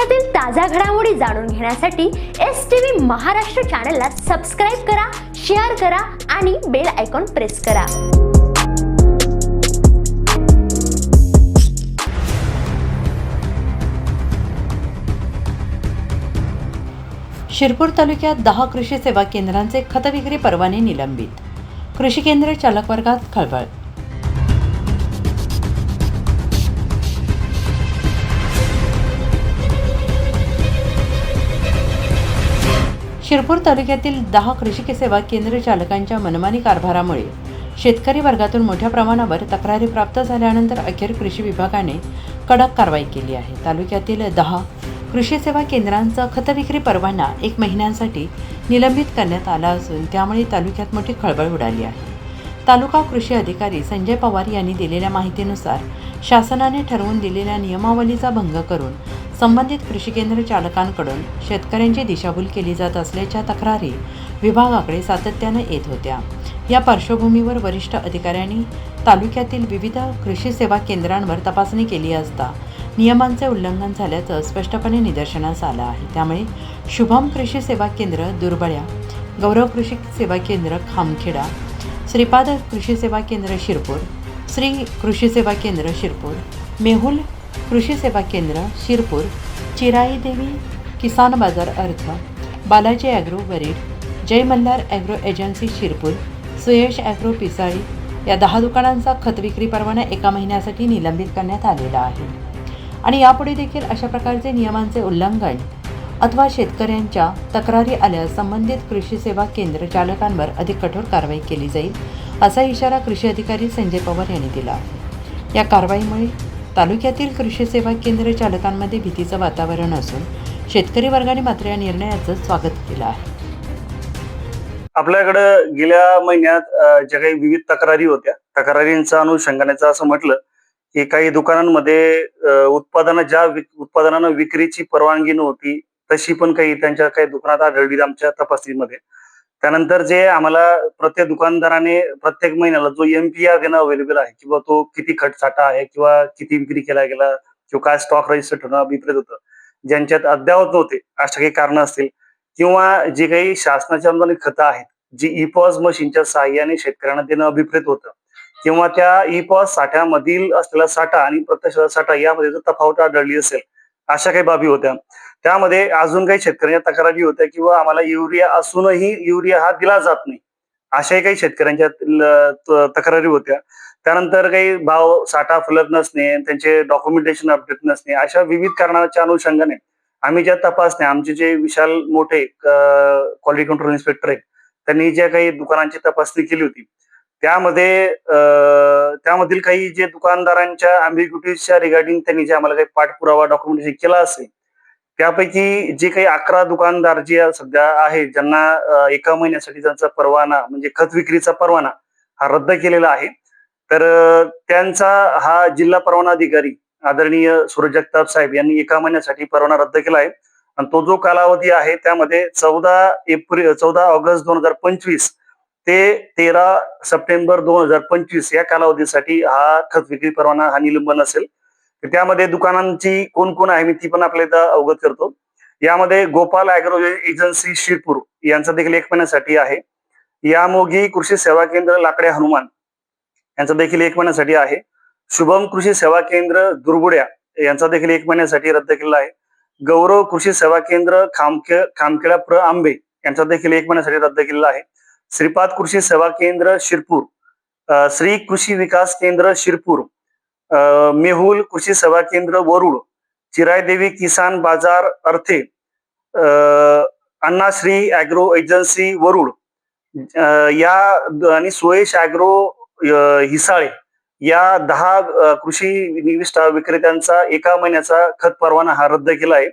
देशातील ताज्या घडामोडी जाणून घेण्यासाठी एस टी व्ही महाराष्ट्र चॅनलला सबस्क्राईब करा शेअर करा आणि बेल आयकॉन प्रेस करा. शिरपूर तालुक्यात दहा कृषी सेवा केंद्रांचे खत विक्री परवाने निलंबित. कृषी केंद्र चालक वर्गात खळबळ शिरपूर तालुक्यातील दहा कृषी सेवा केंद्र चालकांच्या मनमानी कारभारामुळे शेतकरी वर्गातून मोठ्या प्रमाणावर तक्रारी प्राप्त झाल्यानंतर अखेर कृषी विभागाने कडक कारवाई केली आहे. तालुक्यातील दहा कृषी सेवा केंद्रांचा खत विक्री परवाना एक महिन्यांसाठी निलंबित करण्यात आला असून त्यामुळे तालुक्यात मोठी खळबळ उडाली आहे. तालुका कृषी अधिकारी संजय पवार यांनी दिलेल्या माहितीनुसार शासनाने ठरवून दिलेल्या नियमावलीचा भंग करून संबंधित कृषी केंद्र चालकांकडून शेतकऱ्यांची दिशाभूल केली जात असल्याच्या तक्रारी विभागाकडे सातत्यानं येत होत्या. या पार्श्वभूमीवर वरिष्ठ अधिकाऱ्यांनी तालुक्यातील विविध कृषी सेवा केंद्रांवर तपासणी केली असता नियमांचे उल्लंघन झाल्याचं स्पष्टपणे निदर्शनास आलं आहे. त्यामुळे शुभम कृषी सेवा केंद्र दुर्बळ्या गौरव कृषी सेवा केंद्र खामखेडा श्रीपाद कृषी सेवा केंद्र शिरपूर श्री कृषी सेवा केंद्र शिरपूर मेहुल कृषी सेवा केंद्र शिरपूर चिराई देवी किसान बाजार अर्थ Balaji agro worried Jai Malhar agro agency Shirpur Suyash agro Pisali या दहा दुकानांचा खत विक्री परवाना एका महिन्यासाठी निलंबित करण्यात आलेला आहे. आणि यापुढे देखील अशा प्रकारचे नियमांचे उल्लंघन अथवा शेतकऱ्यांच्या तक्रारी आल्यास संबंधित कृषी सेवा केंद्र चालकांवर अधिक कठोर कारवाई केली जाईल असा इशारा कृषी अधिकारी संजय पवार यांनी दिला या कारवाईमुळे तालुक्यातील कृषी सेवा केंद्र चालकांमध्ये भीतीचं वातावरण असून शेतकरी वर्गाने मात्र या निर्णयाचं स्वागत केलं आहे. आपल्याकडं गेल्या महिन्यात ज्या काही विविध तक्रारी होत्या तक्रारींचा अनुषंगानेचं असं म्हटलं की काही दुकानांमध्ये उत्पादनं ज्या विक- उत्पादनांना विक्रीची परवानगी नव्हती तशी पण काही त्यांच्या काही दुकानात आढळली आमच्या तपासणीमध्ये. त्यानंतर जे आम्हाला प्रत्येक दुकानदाराने प्रत्येक महिन्याला जो एमपीआर घेणं अवेलेबल आहे किंवा तो किती खटसाटा आहे किंवा किती विक्री केला गेला किंवा काय स्टॉक रजिस्टर ठेवणं अभिप्रेत होतं ज्यांच्यात अद्यावत नव्हते अशा काही कारणं असतील किंवा जी काही शासनाच्या अनुदानित खतं आहेत जी इपॉज मशीनच्या सहाय्याने शेतकऱ्यांना देणं अभिप्रेत होतं किंवा त्या इपॉज साठ्यामधील असलेला साठा आणि प्रत्यक्ष साठा यामध्ये जर तफावत आढळली असेल अशा काही बाबी होत्या. त्यामध्ये अजून काही शेतकऱ्यांच्या तक्रारी होत्या किंवा आम्हाला युरिया असूनही युरिया हा दिला जात नाही. अशाही काही शेतकऱ्यांच्या तक्रारी होत्या. त्यानंतर काही भाव साठा फुलत नसणे त्यांचे डॉक्युमेंटेशन अपडेट नसणे अशा विविध कारणाच्या अनुषंगाने आम्ही ज्या तपासण्या आमचे जे विशाल मोठे क्वालिटी कंट्रोल इन्स्पेक्टर आहेत त्यांनी ज्या काही दुकानांची तपासणी केली होती त्यामध्ये त्यामधील काही जे दुकानदारांच्या अम्बिग्युटीजच्या रिगार्डिंग त्यांनी जे आम्हाला काही पाठपुरावा डॉक्युमेंटेशन केला असेल त्यापैकी जे काही अकरा दुकानदार जे सध्या आहेत ज्यांना एका महिन्यासाठी त्यांचा परवाना म्हणजे खत विक्रीचा परवाना हा रद्द केलेला आहे. तर त्यांचा हा जिल्हा परवाना अधिकारी आदरणीय सूरज जगताप साहेब यांनी एका महिन्यासाठी परवाना रद्द केला आहे. आणि तो जो कालावधी आहे त्यामध्ये चौदा एप्रिल चौदा ऑगस्ट दोन हजार पंचवीस ते तेरा सप्टेंबर दोन हजार पंचवीस या कालावधीसाठी हा खत विक्री परवाना हा निलंबन असेल. तर त्यामध्ये दुकानांची कोण कोण आहे मी ती पण आपल्या इथं अवगत करतो. यामध्ये गोपाल अॅग्रो एजन्सी शिरपूर यांचा देखील एक महिन्यासाठी आहे. यामोगी कृषी सेवा केंद्र लाकडे हनुमान यांचा देखील एक महिन्यासाठी आहे. शुभम कृषी सेवा केंद्र दुर्गुड्या यांचा देखील एक महिन्यासाठी रद्द केलेला आहे. गौरव कृषी सेवा केंद्र खामखे खामखेडा प्र आंबे यांचा देखील एक महिन्यासाठी रद्द केलेला आहे. श्रीपाद कृषी सेवा केंद्र शिरपूर श्री कृषी विकास केंद्र शिरपूर मेहुल कृषी सेवा केंद्र वरुड चिरायदेवी किसान बाजार अर्थे अण्णाश्री अॅग्रो एजन्सी वरुड या आणि सुयश अॅग्रो हिसाळे या दहा कृषी निविष्ठा विक्रेत्यांचा एका महिन्याचा खत परवाना हा रद्द केला आहे.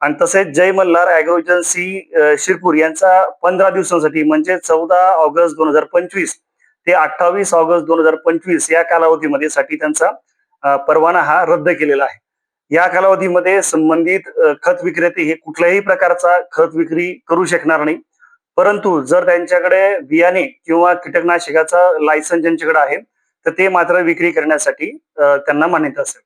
आणि तसेच जय मल्हार अॅग्रो एजन्सी शिरपूर यांचा पंधरा दिवसांसाठी म्हणजे चौदा ऑगस्ट दोन हजार पंचवीस ते अठ्ठावीस ऑगस्ट दोन हजार पंचवीस या कालावधीमध्ये साठी त्यांचा परवाना हा रद्द केलेला आहे. या कालावधीमध्ये संबंधित खत विक्रेते हे कुठल्याही प्रकारचा खत विक्री करू शकणार नाही. परंतु जर त्यांच्याकडे बियाणे किंवा कीटकनाशकाचा लायसन्स ज्यांच्याकडे आहे तर ते मात्र विक्री करण्यासाठी त्यांना मान्यता असेल.